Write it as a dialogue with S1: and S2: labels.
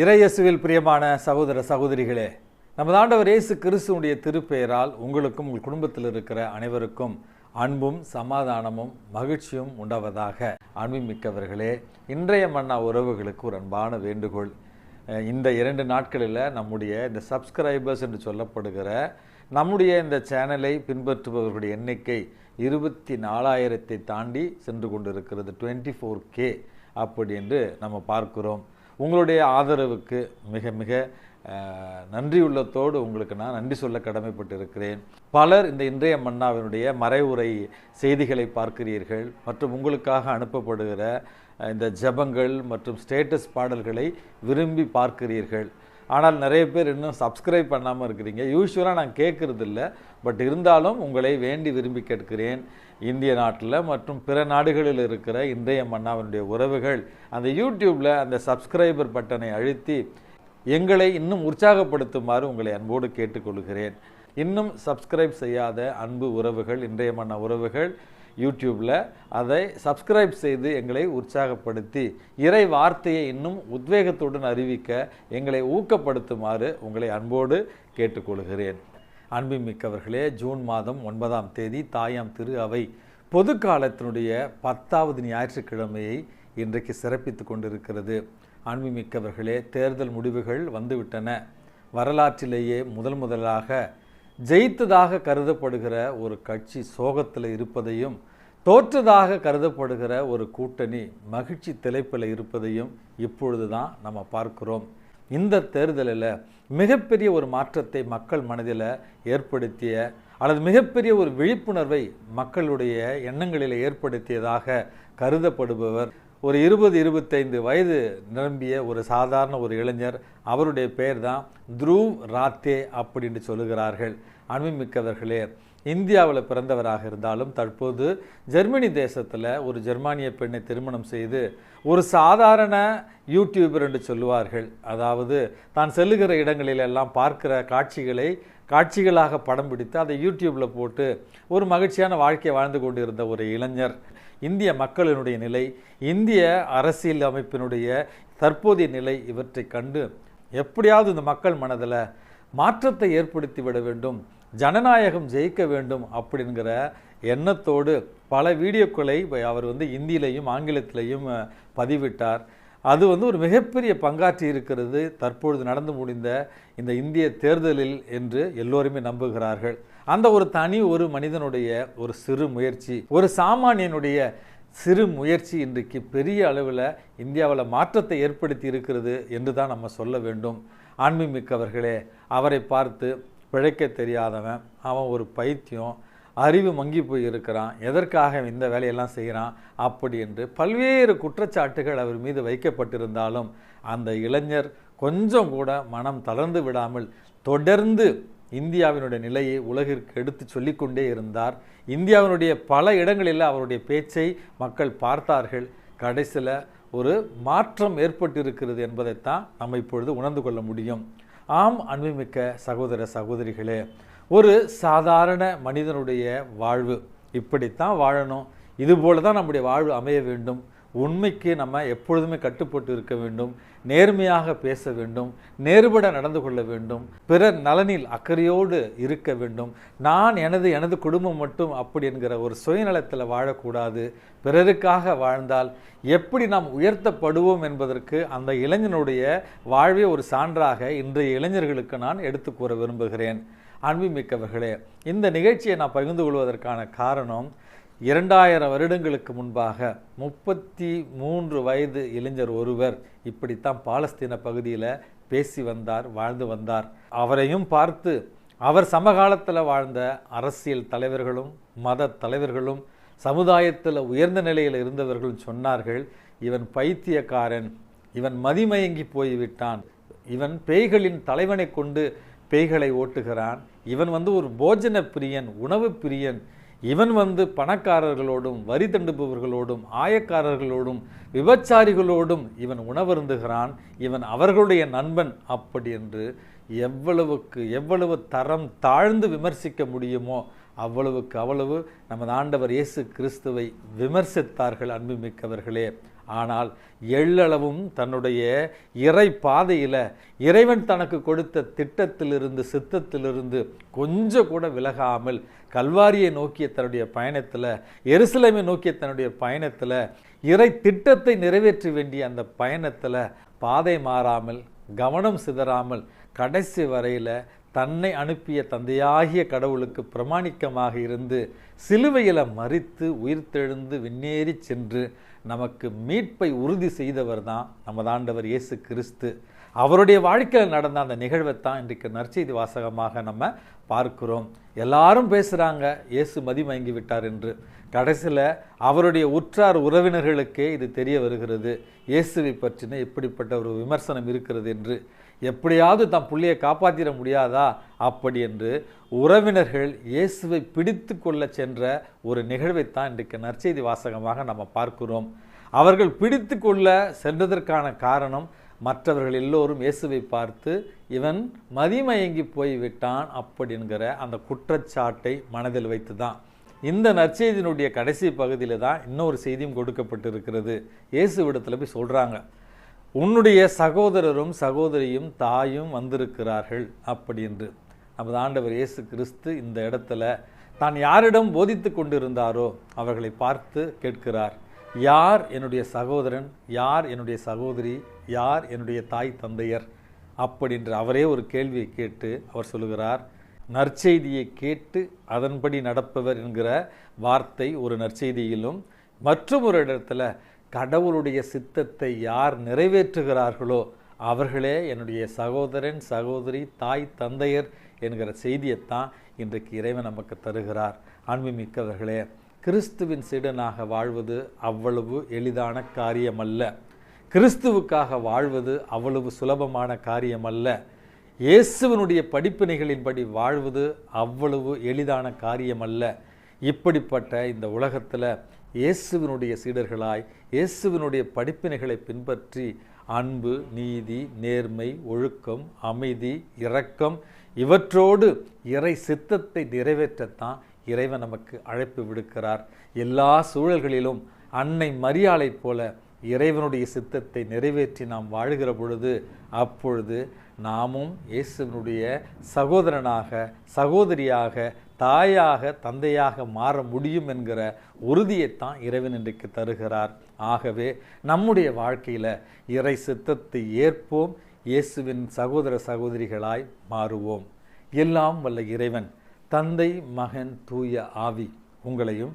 S1: இறையசுவில் பிரியமான சகோதர சகோதரிகளே நமது ஆண்டவர் இயேசு கிறிஸ்துவனுடைய திருப்பெயரால் உங்களுக்கும் உங்கள் குடும்பத்தில் இருக்கிற அனைவருக்கும் அன்பும் சமாதானமும் மகிழ்ச்சியும் உண்டாவதாக. அன்புமிக்கவர்களே இன்றைய மன்னா உறவுகளுக்கு ஒரு அன்பான வேண்டுகோள். இந்த இரண்டு நாட்களில் நம்முடைய இந்த சப்ஸ்கிரைபர்ஸ் என்று சொல்லப்படுகிற நம்முடைய இந்த சேனலை பின்பற்றுபவர்களுடைய எண்ணிக்கை இருபத்தி நாலாயிரத்தை தாண்டி சென்று கொண்டிருக்கிறது டுவெண்ட்டி ஃபோர் கே அப்படி என்று நம்ம பார்க்கிறோம். உங்களுடைய ஆதரவுக்கு மிக மிக நன்றியுள்ளத்தோடு உங்களுக்கு நான் நன்றி சொல்ல கடமைப்பட்டிருக்கிறேன். பலர் இந்த இன்றைய மன்னாவினுடைய மறைவுரை செய்திகளை பார்க்கிறீர்கள் மற்றும் உங்களுக்காக அனுப்பப்படுகிற இந்த ஜெபங்கள் மற்றும் ஸ்டேட்டஸ் பாடல்களை விரும்பி பார்க்கிறீர்கள். ஆனால் நிறைய பேர் இன்னும் சப்ஸ்கிரைப் பண்ணாமல் இருக்கிறீங்க. யூஸ்வலாக நான் கேட்குறது இல்லை பட் இருந்தாலும் உங்களை வேண்டி விரும்பி கேட்கிறேன். இந்திய நாட்டில் மற்றும் பிற நாடுகளில் இருக்கிற இன்றைய மன்னாவினுடைய உறவுகள் அந்த யூடியூப்பில் அந்த சப்ஸ்கிரைபர் பட்டனை அழுத்தி எங்களை இன்னும் உற்சாகப்படுத்துமாறு உங்களை அன்போடு கேட்டுக்கொள்கிறேன். இன்னும் சப்ஸ்கிரைப் செய்யாத அன்பு உறவுகள் இன்றைய மன்ன உறவுகள் யூடியூப்பில் அதை சப்ஸ்கிரைப் செய்து எங்களை உற்சாகப்படுத்தி இறை வார்த்தையை இன்னும் உத்வேகத்துடன் அறிவிக்க எங்களை ஊக்கப்படுத்துமாறு உங்களை அன்போடு கேட்டுக்கொள்கிறேன். அன்புமிக்கவர்களே ஜூன் மாதம் ஒன்பதாம் தேதி தாயாம் திரு அவை பொது காலத்தினுடைய பத்தாவது ஞாயிற்றுக்கிழமையை இன்றைக்கு சிறப்பித்து கொண்டிருக்கிறது. அன்புமிக்கவர்களே தேர்தல் முடிவுகள் வந்துவிட்டன. வரலாற்றிலேயே முதல் முதலாக ஜெயித்ததாக கருதப்படுகிற ஒரு கட்சி சோகத்தில் இருப்பதையும் தோற்றதாக கருதப்படுகிற ஒரு கூட்டணி மகிழ்ச்சி திளைப்பில் இருப்பதையும் இப்பொழுது தான் நம்ம பார்க்கிறோம். இந்த தேர்தலில் மிகப்பெரிய ஒரு மாற்றத்தை மக்கள் மனதில் ஏற்படுத்திய அல்லது மிகப்பெரிய ஒரு விழிப்புணர்வை மக்களுடைய எண்ணங்களில் ஏற்படுத்தியதாக கருதப்படுபவர் ஒரு இருபது இருபத்தைந்து வயது நிரம்பிய ஒரு சாதாரண ஒரு இளைஞர் அவருடைய பெயர் தான் த்ரூவ் ராத்தே அப்படின்னு சொல்லுகிறார்கள். அன்புமிக்கவர்களே இந்தியாவில் பிறந்தவராக இருந்தாலும் தற்போது ஜெர்மனி தேசத்தில் ஒரு ஜெர்மானிய பெண்ணை திருமணம் செய்து ஒரு சாதாரண யூடியூபர் என்று சொல்லுவார்கள். அதாவது தான் செல்லுகிற இடங்களிலெல்லாம் பார்க்கிற காட்சிகளை காட்சிகளாக படம் பிடித்து அதை யூடியூப்பில் போட்டு ஒரு மகிழ்ச்சியான வாழ்க்கையை வாழ்ந்து கொண்டிருந்த ஒரு இளைஞர். இந்திய மக்களினுடைய நிலை இந்திய அரசியல் அமைப்பினுடைய தற்போதைய நிலை இவற்றை கண்டு எப்படியாவது இந்த மக்கள் மனதில் மாற்றத்தை ஏற்படுத்தி விட வேண்டும் ஜனநாயகம் ஜெயிக்க வேண்டும் அப்படிங்கிற எண்ணத்தோடு பல வீடியோக்களை அவர் வந்து இந்தியிலையும் ஆங்கிலத்திலையும் பதிவிட்டார். அது வந்து ஒரு மிகப்பெரிய பங்காற்றி இருக்கிறது தற்பொழுது நடந்து முடிந்த இந்த இந்திய தேர்தலில் என்று எல்லோருமே நம்புகிறார்கள். அந்த ஒரு தனி ஒரு மனிதனுடைய ஒரு சிறு முயற்சி ஒரு சாமானியனுடைய சிறு முயற்சி இன்றைக்கு பெரிய அளவில் இந்தியாவில் மாற்றத்தை ஏற்படுத்தி இருக்கிறது என்று தான் நம்ம சொல்ல வேண்டும். ஆன்மீமிக்கவர்களே அவரை பார்த்து பிழைக்க தெரியாதவன் அவன் ஒரு பைத்தியம் அறிவு மங்கி போய் இருக்கிறான் எதற்காக அவன் இந்த வேலையெல்லாம் செய்கிறான் அப்படி என்று பல்வேறு குற்றச்சாட்டுகள் அவர் மீது வைக்கப்பட்டிருந்தாலும் அந்த இளைஞர் கொஞ்சம் கூட மனம் தளர்ந்து விடாமல் தொடர்ந்து இந்தியாவினுடைய நிலையை உலகிற்கு எடுத்து சொல்லிக்கொண்டே இருந்தார். இந்தியாவினுடைய பல இடங்களில் அவருடைய பேச்சை மக்கள் பார்த்தார்கள். கடைசியில் ஒரு மாற்றம் ஏற்பட்டிருக்கிறது என்பதைத்தான் நம்ம இப்பொழுது உணர்ந்து கொள்ள முடியும். ஆம் அன்புமிக்க சகோதர சகோதரிகளே ஒரு சாதாரண மனிதனுடைய வாழ்வு இப்படித்தான் வாழணும். இதுபோல தான் நம்முடைய வாழ்வு அமைய வேண்டும். உண்மைக்கு நம்ம எப்பொழுதுமே கட்டுப்பட்டு இருக்க வேண்டும் நேர்மையாக பேச வேண்டும் நேர்பட நடந்து கொள்ள வேண்டும் பிறர் நலனில் அக்கறையோடு இருக்க வேண்டும். நான் எனது எனது குடும்பம் மட்டும் அப்படி என்கிற ஒரு சுயநலத்தில் வாழக்கூடாது. பிறருக்காக வாழ்ந்தால் எப்படி நாம் உயர்த்தப்படுவோம் என்பதற்கு அந்த இளைஞனுடைய வாழ்வே ஒரு சான்றாக இன்றைய இளைஞர்களுக்கு நான் எடுத்து கூற விரும்புகிறேன். அன்புமிக்கவர்களே இந்த நிகழ்ச்சியை நான் பகிர்ந்து கொள்வதற்கான காரணம் இரண்டாயிரம் வருடங்களுக்கு முன்பாக முப்பத்தி மூன்று வயது இளைஞர் ஒருவர் இப்படித்தான் பாலஸ்தீன பகுதியில் பேசி வந்தார் வாழ்ந்து வந்தார். அவரையும் பார்த்து அவர் சமகாலத்தில் வாழ்ந்த அரசியல் தலைவர்களும் மத தலைவர்களும் சமுதாயத்தில் உயர்ந்த நிலையில் இருந்தவர்களும் சொன்னார்கள் இவன் பைத்தியக்காரன் இவன் மதிமயங்கி போய்விட்டான் இவன் பேய்களின் தலைவனை கொண்டு பேய்களை ஓட்டுகிறான் இவன் வந்து ஒரு போஜன பிரியன் உணவு பிரியன் இவன் வந்து பணக்காரர்களோடும் வரி தண்டுபவர்களோடும் ஆயக்காரர்களோடும் விபச்சாரிகளோடும் இவன் உணவருந்துகிறான். இவன் அவர்களுடைய நண்பன் அப்படி என்று எவ்வளவுக்கு எவ்வளவு தரம் தாழ்ந்து விமர்சிக்க முடியுமோ அவ்வளவுக்கு அவ்வளவு நமது ஆண்டவர் இயேசு கிறிஸ்துவை விமர்சித்தார்கள் அன்புமிக்கவர்களே. ஆனால் எள்ளளவும் தன்னுடைய இறை பாதையில் இறைவன் தனக்கு கொடுத்த திட்டத்திலிருந்து சித்தத்திலிருந்து கொஞ்சம் கூட விலகாமல் கல்வாரியை நோக்கிய தன்னுடைய பயணத்தில் எருசலேமை நோக்கிய தன்னுடைய பயணத்தில் இறை திட்டத்தை நிறைவேற்ற வேண்டிய அந்த பயணத்தில் பாதை மாறாமல் கவனம் சிதறாமல் கடைசி வரையில் தன்னை அனுப்பிய தந்தையாகிய கடவுளுக்கு பிரமாணிக்கமாக இருந்து சிலுவையில் மறித்து உயிர்த்தெழுந்து விண்ணேறி சென்று நமக்கு மீட்பை உறுதி செய்தவர் தான் நமது ஆண்டவர் இயேசு கிறிஸ்து. அவருடைய வாழ்க்கையில் நடந்த அந்த நிகழ்வை தான் இன்றைக்கு நற்செய்தி வாசகமாக நம்ம பார்க்கிறோம். எல்லாரும் பேசுகிறாங்க இயேசு மதிமயங்கி விட்டார் என்று. கடைசியில் அவருடைய உற்றார் உறவினர்களுக்கே இது தெரிய வருகிறது. இயேசுவை பற்றின இப்படிப்பட்ட ஒரு விமர்சனம் இருக்கிறது என்று. எப்படியாவது தம் புள்ளியை காப்பாற்றிட முடியாதா? அப்படி என்று உறவினர்கள் இயேசுவை பிடித்து கொள்ள சென்ற ஒரு நிகழ்வைத்தான் இன்றைக்கு நற்செய்தி வாசகமாக நம்ம பார்க்கிறோம். அவர்கள் பிடித்து கொள்ள சென்றதற்கான காரணம் மற்றவர்கள் எல்லோரும் இயேசுவை பார்த்து இவன் மதிமயங்கி போய்விட்டான் அப்படிங்கிற அந்த குற்றச்சாட்டை மனதில் வைத்து தான் இந்த நற்செய்தியினுடைய கடைசி பகுதியில் தான் இன்னொரு செய்தியும் கொடுக்கப்பட்டிருக்கிறது. இயேசு விடத்தில் போய் சொல்கிறாங்க உன்னுடைய சகோதரரும் சகோதரியும் தாயும் வந்திருக்கிறார்கள் அப்படி என்று நமது ஆண்டவர் இயேசு கிறிஸ்து இந்த இடத்துல தான் யாரிடம் போதித்து கொண்டிருந்தாரோ அவர்களை பார்த்து கேட்கிறார். யார் என்னுடைய சகோதரன்? யார் என்னுடைய சகோதரி? யார் என்னுடைய தாய் தந்தையர் அப்படின்ற அவரே ஒரு கேள்வியை கேட்டு அவர் சொல்லுகிறார். நற்செய்தியை கேட்டு அதன்படி நடப்பவர் என்கிற வார்த்தை ஒரு நற்செய்தியிலும் மற்றும் ஒரு இடத்துல கடவுளுடைய சித்தத்தை யார் நிறைவேற்றுகிறார்களோ அவர்களே என்னுடைய சகோதரன் சகோதரி தாய் தந்தையர் என்கிற செய்தியைத்தான் இன்றைக்கு இறைவன் நமக்கு தருகிறார். ஆன்மீமிக்கவர்களே கிறிஸ்துவின் சீடனாக வாழ்வது அவ்வளவு எளிதான காரியமல்ல. கிறிஸ்துவுக்காக வாழ்வது அவ்வளவு சுலபமான காரியமல்ல. இயேசுவனுடைய படிப்பினைகளின்படி வாழ்வது அவ்வளவு எளிதான காரியமல்ல. இப்படிப்பட்ட இந்த உலகத்தில் இயேசுவினுடைய சீடர்களாய் இயேசுவினுடைய படிப்பினைகளை பின்பற்றி அன்பு நீதி நேர்மை ஒழுக்கம் அமைதி இரக்கம் இவற்றோடு இறை சித்தத்தை நிறைவேற்றத்தான் இறைவன் நமக்கு அழைப்பு விடுக்கிறார். எல்லா சூழல்களிலும் அன்னை மரியாளைப் போல இறைவனுடைய சித்தத்தை நிறைவேற்றி நாம் வாழ்கிற பொழுது அப்பொழுது நாமும் இயேசுவனுடைய சகோதரனாக சகோதரியாக தாயாக தந்தையாக மாற முடியும் என்கிற உறுதியைத்தான் இறைவன் இன்றைக்கு தருகிறார். ஆகவே நம்முடைய வாழ்க்கையில் இறை சித்தத்தை ஏற்போம் இயேசுவின் சகோதர சகோதரிகளாய் மாறுவோம். எல்லாம் வல்ல இறைவன் தந்தை மகன் தூய ஆவி உங்களையும்